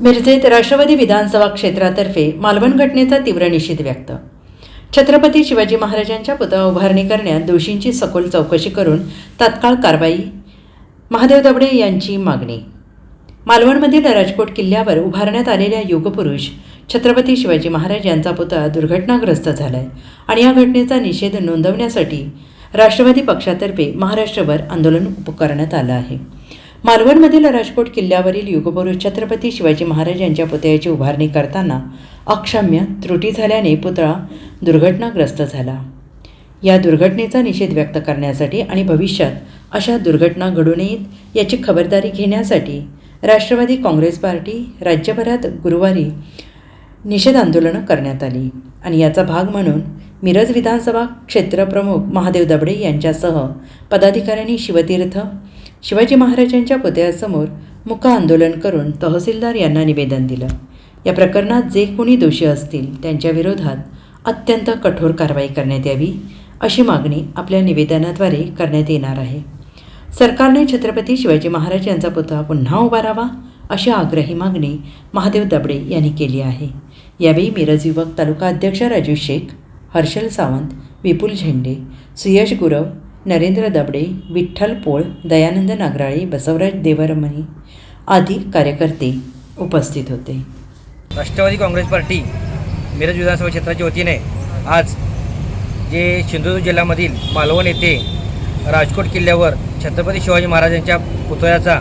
मिरजेत राष्ट्रवादी विधानसभा क्षेत्रातर्फे मालवण घटनेचा तीव्र निषेध व्यक्त. छत्रपती शिवाजी महाराजांच्या पुतळा उभारणी करण्यात दोषींची सखोल चौकशी करून तात्काळ कारवाई. महादेव दबडे यांची मागणी. मालवणमधील राजकोट किल्ल्यावर उभारण्यात आलेल्या युगपुरुष छत्रपती शिवाजी महाराज यांचा पुतळा दुर्घटनाग्रस्त झालाय आणि या घटनेचा निषेध नोंदवण्यासाठी राष्ट्रवादी पक्षातर्फे महाराष्ट्रभर आंदोलन करण्यात आलं आहे. मालवणमधील राजकोट किल्ल्यावरील युगपुरुष छत्रपती शिवाजी महाराज यांच्या पुतळ्याची उभारणी करताना अक्षम्य त्रुटी झाल्याने पुतळा दुर्घटनाग्रस्त झाला. या दुर्घटनेचा निषेध व्यक्त करण्यासाठी आणि भविष्यात अशा दुर्घटना घडू नयेत याची खबरदारी घेण्यासाठी राष्ट्रवादी काँग्रेस पार्टी राज्यभरात गुरुवारी निषेध आंदोलनं करण्यात आली आणि याचा भाग म्हणून मिरज विधानसभा क्षेत्रप्रमुख महादेव दबडे यांच्यासह पदाधिकाऱ्यांनी शिवतीर्थ शिवाजी महाराजांच्या पुतळ्यासमोर मुका आंदोलन करून तहसीलदार यांना निवेदन दिलं. या प्रकरणात जे कोणी दोषी असतील त्यांच्या विरोधात अत्यंत कठोर कारवाई करण्यात यावी अशी मागणी आपल्या निवेदनाद्वारे करण्यात येणार आहे. सरकारने छत्रपती शिवाजी महाराज यांचा पुतळा पुन्हा उभारावा अशी आग्रही मागणी महादेव दबडे यांनी केली आहे. यावेळी मिरज युवक तालुका अध्यक्ष राजू शेख हर्षल सावंत विपुल झेंडे सुयश गुरव नरेंद्र दबडे विठ्ठल पोळ दयानंद नागराळे बसवराज देवरमणी आदी कार्यकर्ते उपस्थित होते. राष्ट्रवादी काँग्रेस पार्टी मिरज विधानसभा क्षेत्राच्या वतीने आज जे सिंधुदुर्ग जिल्ह्यामधील मालवण येथे राजकोट किल्ल्यावर छत्रपती शिवाजी महाराजांच्या पुतळ्याचा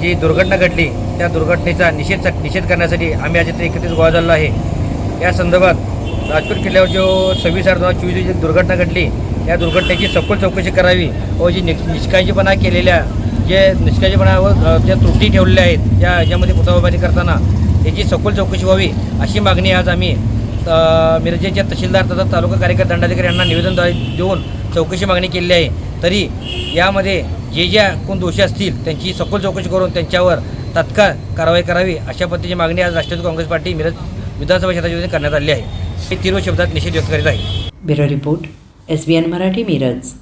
जी दुर्घटना घडली त्या दुर्घटनेचा निषेध निषेध करण्यासाठी आम्ही आज इथे एकत्रित गोळा झालेलो आहे. या संदर्भात राजपूर किल्ल्यावर जो सव्वीस आठ दोन हजार चोवीस जी दुर्घटना घडली या दुर्घटनेची सखोल चौकशी करावी व जी निष निष्काळजीपणा केलेल्या जे निष्काळजीपणावर ज्या त्रुटी ठेवलेल्या आहेत या याच्यामध्ये पुतळाबाजी करताना याची सखोल चौकशी व्हावी अशी मागणी आज आम्ही मिरजेच्या तहसीलदार तथा तालुका कार्यकारी दंडाधिकारी यांना निवेदनद्वारे देऊन चौकशी मागणी केलेली आहे. तरी यामध्ये जे ज्या कोण दोषी असतील त्यांची सखोल चौकशी करून त्यांच्यावर तात्काळ कारवाई करावी अशा पद्धतीची मागणी आज राष्ट्रवादी काँग्रेस पार्टी मिरज विधानसभा क्षेत्राच्या वतीने करण्यात आली आहे. हे तीव्र शब्दात निषेध व्यक्त करीत आहे bureau report S B N Marathi Miraj.